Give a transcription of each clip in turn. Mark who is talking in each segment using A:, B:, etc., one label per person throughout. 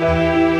A: Música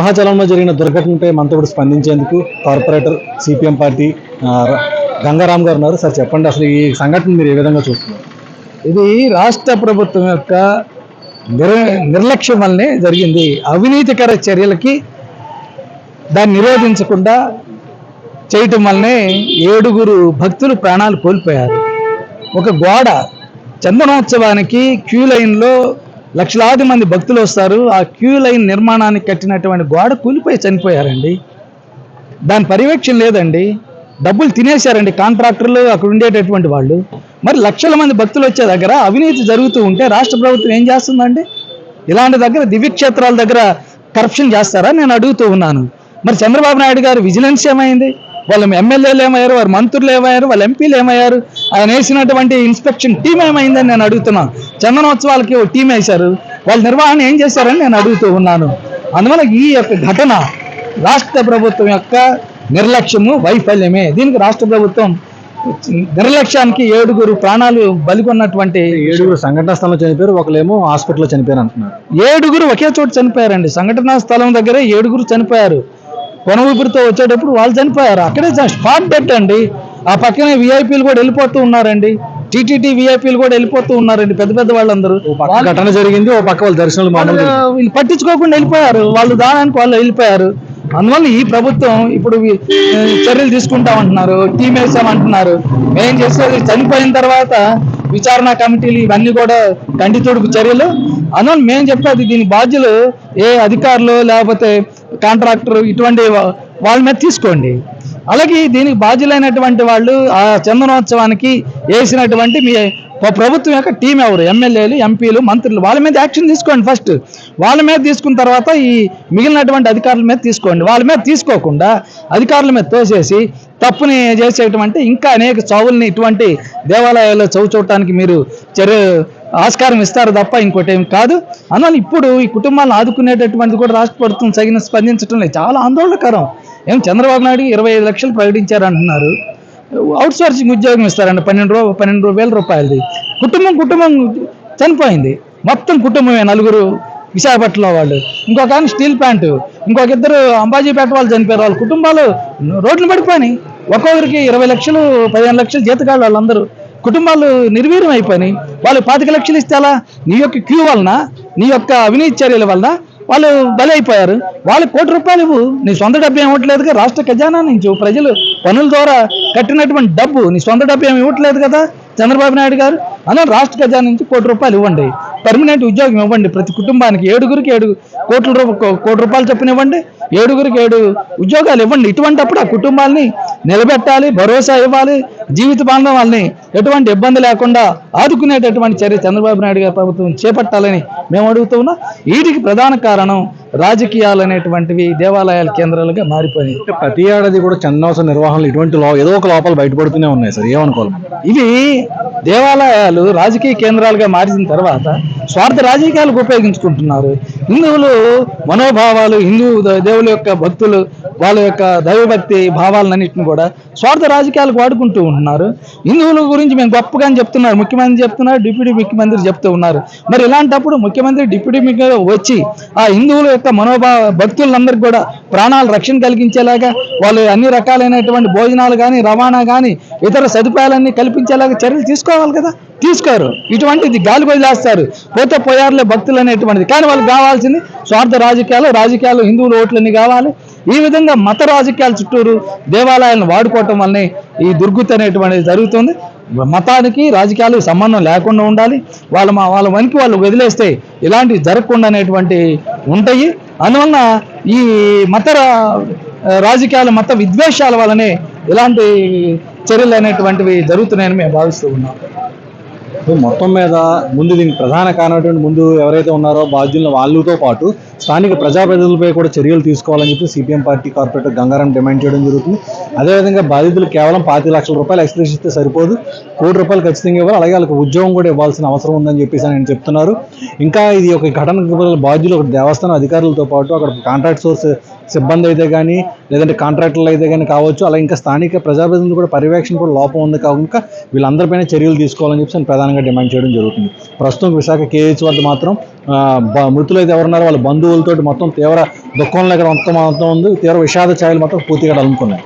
A: సింహాచలంలో జరిగిన దుర్ఘటనపై మనతో కూడా స్పందించేందుకు corporator CPM party Gangaram garu ఉన్నారు. సార్ చెప్పండి అసలు ఈ సంఘటన మీరు ఏ విధంగా చూస్తున్నారు?
B: ఇది రాష్ట్ర ప్రభుత్వం యొక్క నిర్ నిర్లక్ష్యం వల్లనే జరిగింది. అవినీతికర చర్యలకి దాన్ని నిరోధించకుండా చేయటం వల్లనే ఏడుగురు భక్తులు ప్రాణాలు కోల్పోయారు. ఒక గోడ చందనోత్సవానికి క్యూ లైన్లో లక్షలాది మంది భక్తులు వస్తారు. ఆ క్యూ లైన్ నిర్మాణానికి కట్టినటువంటి గోడ కూలిపోయి చనిపోయారండి. దాని పర్యవేక్షణ లేదండి. డబ్బులు తినేశారండి కాంట్రాక్టర్లు అక్కడ ఉండేటటువంటి వాళ్ళు. మరి లక్షల మంది భక్తులు వచ్చే దగ్గర అవినీతి జరుగుతూ ఉంటే రాష్ట్ర ప్రభుత్వం ఏం చేస్తుందండి? ఇలాంటి దగ్గర దివ్యక్షేత్రాల దగ్గర కరప్షన్ చేస్తారా? నేను అడుగుతూ ఉన్నాను. మరి చంద్రబాబు నాయుడు గారు విజిలెన్స్ ఏమైంది? వాళ్ళ ఎమ్మెల్యేలు ఏమయ్యారు వారి మంత్రులు ఏమయ్యారు వాళ్ళ ఎంపీలు ఏమయ్యారు ఆయన వేసినటువంటి ఇన్స్పెక్షన్ టీం ఏమైందని నేను అడుగుతున్నాను చందనోత్సవాలకి ఓ టీం వేశారు. వాళ్ళ నిర్వహణ ఏం చేశారని నేను అడుగుతూ ఉన్నాను. అందువల్ల ఈ యొక్క ఘటన రాష్ట్ర ప్రభుత్వం యొక్క నిర్లక్ష్యము వైఫల్యమే. దీనికి రాష్ట్ర ప్రభుత్వం నిర్లక్ష్యానికి ఏడుగురు ప్రాణాలు బలికొన్నటువంటి
A: ఏడుగురు సంఘటనా స్థలంలో చనిపోయారు ఒకళ్ళేమో హాస్పిటల్లో చనిపోయారు అంటున్నారు.
B: ఏడుగురు ఒకే చోట చనిపోయారండి. సంఘటనా స్థలం దగ్గరే ఏడుగురు చనిపోయారు. కొన ఊపిరితో వచ్చేటప్పుడు వాళ్ళు చనిపోయారు. అక్కడే స్పాట్ డెట్ అండి ఆ పక్కనే విఐపీలు కూడా వెళ్ళిపోతూ ఉన్నారండి. టీటీటీ విఐపీలు కూడా వెళ్ళిపోతూ ఉన్నారండి పెద్ద పెద్ద వాళ్ళందరూ.
A: ఘటన జరిగింది ఓ పక్క వాళ్ళ దర్శనాలు
B: వాళ్ళు పట్టించుకోకుండా వెళ్ళిపోయారు. వాళ్ళు దానానికి వాళ్ళు వెళ్ళిపోయారు. అందువల్ల ఈ ప్రభుత్వం ఇప్పుడు చర్యలు తీసుకుంటామంటున్నారు. టీం వేసామంటున్నారు. మేం చేసేది? చనిపోయిన తర్వాత విచారణ కమిటీలు ఇవన్నీ కూడా కంటి తుడుపు చర్యలు. అందువల్ల మేము చెప్పేది దీని బాధ్యులు ఏ అధికారులు లేకపోతే కాంట్రాక్టర్ ఇటువంటి వాళ్ళ మీద తీసుకోండి. అలాగే దీనికి బాధ్యులైనటువంటి వాళ్ళు ఆ చందనోత్సవానికి వేసినటువంటి మీ ప్రభుత్వం యొక్క టీం ఎవరు? ఎమ్మెల్యేలు ఎంపీలు మంత్రులు వాళ్ళ మీద యాక్షన్ తీసుకోండి ఫస్ట్ వాళ్ళ మీద తీసుకున్న తర్వాత ఈ మిగిలినటువంటి అధికారుల మీద తీసుకోండి. వాళ్ళ మీద తీసుకోకుండా అధికారుల మీద తోసేసి తప్పుని చేసేటువంటి ఇంకా అనేక చావుల్ని ఇటువంటి దేవాలయాల్లో చవి చూడటానికి మీరు చర్య ఆస్కారం ఇస్తారు తప్ప ఇంకోటి ఏమి కాదు. అందువల్ల ఇప్పుడు ఈ కుటుంబాలను ఆదుకునేటటువంటిది కూడా రాష్ట్ర ప్రభుత్వం తగిన స్పందించడం లేదు. చాలా ఆందోళనకరం. ఏం చంద్రబాబు నాయుడు ఇరవై ఐదు లక్షలు ప్రకటించారు అంటున్నారు. అవుట్ సోర్సింగ్ ఉద్యోగం ఇస్తారండి. పన్నెండు రూ పన్నెండు వేల రూపాయలది. కుటుంబం కుటుంబం చనిపోయింది. మొత్తం కుటుంబమే నలుగురు విశాఖపట్నంలో వాళ్ళు. ఇంకొక ఆయన స్టీల్ ప్యాంటు ఇంకొక ఇద్దరు అంబాజీపేట వాళ్ళు చనిపోయారు. వాళ్ళ కుటుంబాలు రోడ్లు పడిపోయినాయి. ఒక్కొక్కరికి ఇరవై లక్షలు పదిహేను లక్షలు జీతకాళ్ళు వాళ్ళందరూ. కుటుంబాలు నిర్వీర్యం అయిపోయినాయి. వాళ్ళు పాతిక లక్షలు ఇస్తే అలా నీ యొక్క క్యూ వలన నీ యొక్క అవినీతి చర్యల వలన వాళ్ళు బలైపోయారు అయిపోయారు. వాళ్ళు కోటి రూపాయలు ఇవ్వు. నీ సొంత డబ్బు ఇవ్వట్లేదు రాష్ట్ర ఖజానా నుంచి ప్రజలు పనుల ద్వారా కట్టినటువంటి డబ్బు నీ సొంత డబ్బు ఏమి ఇవ్వట్లేదు కదా? చంద్రబాబు నాయుడు గారు అలా రాష్ట్ర ఖజానా నుంచి కోటి రూపాయలు ఇవ్వండి. పర్మనెంట్ ఉద్యోగం ఇవ్వండి. ప్రతి కుటుంబానికి ఏడుగురికి ఏడు కోట్ల రూప కోటి రూపాయలు చొప్పున ఇవ్వండి. ఏడుగురికి ఏడు ఉద్యోగాలు ఇవ్వండి. ఇటువంటప్పుడు ఆ కుటుంబాలని నిలబెట్టాలి భరోసా ఇవ్వాలి. జీవితకాలం వాళ్ళని ఎటువంటి ఇబ్బంది లేకుండా ఆదుకునేటటువంటి చర్య చంద్రబాబు నాయుడు గారి ప్రభుత్వం చేపట్టాలని మేము అడుగుతూ ఉన్నాం. వీటికి ప్రధాన కారణం రాజకీయాలు అనేటువంటివి దేవాలయాల కేంద్రాలుగా మారిపోయాయి.
A: ప్రతి ఏడాది కూడా చందనోత్సవ నిర్వహణలో ఇటువంటి ఏదో ఒక లోపాలు బయటపడుతూనే ఉన్నాయి సార్ ఏమనుకోవాలి?
B: ఇవి దేవాలయాలు రాజకీయ కేంద్రాలుగా మారిన తర్వాత స్వార్థ రాజకీయాలకు ఉపయోగించుకుంటున్నారు. హిందువులు మనోభావాలు హిందూ దేవుల యొక్క భక్తులు వాళ్ళ యొక్క దైవభక్తి భావాలన్నింటిని కూడా స్వార్థ రాజకీయాలకు వాడుకుంటూ ఉంటున్నారు. హిందువుల గురించి మేము గొప్పగా అని చెప్తున్నారు ముఖ్యమంత్రి చెప్తున్నారు డిప్యూటీ ముఖ్యమంత్రి చెప్తూ ఉన్నారు. మరి ఇలాంటప్పుడు ముఖ్యమంత్రి డిప్యూటీ వచ్చి ఆ హిందువుల యొక్క మనోభావ భక్తులందరికీ కూడా ప్రాణాలు రక్షణ కలిగించేలాగా వాళ్ళు అన్ని రకాలైనటువంటి భోజనాలు కానీ రవాణా కానీ ఇతర సదుపాయాలన్నీ కల్పించేలాగా చర్యలు తీసుకోవాలి కదా? తీసుకోరు. ఇటువంటిది గాలి వదిలేస్తారు. పోతే పోయారులే భక్తులు అనేటువంటిది. కానీ వాళ్ళకి కావాల్సింది స్వార్థ రాజకీయాలు రాజకీయాలు హిందువుల ఓట్లన్నీ కావాలి. ఈ విధంగా మత రాజకీయాల చుట్టూరు దేవాలయాలను వాడుకోవటం వల్లనే ఈ దుర్గుతి అనేటువంటిది జరుగుతుంది. మతానికి రాజకీయాలకు సంబంధం లేకుండా ఉండాలి. వాళ్ళ మా వాళ్ళ వనికి వాళ్ళు వదిలేస్తే ఇలాంటివి జరగకుండా అనేటువంటి ఉంటాయి. అందువలన ఈ మత రా- రాజకీయాలు మత విద్వేషాల వల్లనే ఇలాంటి చర్యలు అనేటువంటివి జరుగుతున్నాయని మేము భావిస్తూ ఉన్నాం.
A: మొత్తం మీద ముందు దీనికి ప్రధాన కారణమైనటువంటి ముందు ఎవరైతే ఉన్నారో బాధ్యులను వాళ్ళతో పాటు స్థానిక ప్రజాప్రతినిధులపై కూడా చర్యలు తీసుకోవాలని చెప్పి CPM party corporator Gangaram demand చేయడం జరుగుతుంది. అదేవిధంగా బాధితులు కేవలం పాతి లక్షల రూపాయలు ఎక్స్ప్రెస్ ఇస్తే సరిపోదు. కోటి రూపాయలు ఖచ్చితంగా ఇవ్వాలి. అలాగే వాళ్ళకి ఉద్యోగం కూడా ఇవ్వాల్సిన అవసరం ఉందని చెప్పేసి ఆయన చెప్తున్నారు. ఇంకా ఇది ఒక ఘటన బాధ్యులు ఒక దేవస్థానం అధికారులతో పాటు అక్కడ కాంట్రాక్ట్ సోర్స్ సిబ్బంది అయితే కానీ లేదంటే కాంట్రాక్టర్లు అయితే కానీ కావచ్చు. అలా ఇంకా స్థానిక ప్రజాప్రతినిధులు కూడా పర్యవేక్షణ కూడా లోపం ఉంది కనుక వీళ్ళందరిపైన చర్యలు తీసుకోవాలని చెప్పి ప్రధానంగా డిమాండ్ చేయడం జరుగుతుంది. ప్రస్తుతం విశాఖ కేహెచ్ వద్ద మాత్రం మృతులు అయితే ఎవరున్నారో వాళ్ళ బంధువులతో మొత్తం తీవ్ర దుఃఖంలో ఇక్కడ మొత్తం మొత్తం ఉంది. తీవ్ర విషాద ఛాయలు మాత్రం పూర్తిగా అలుముకున్నాయి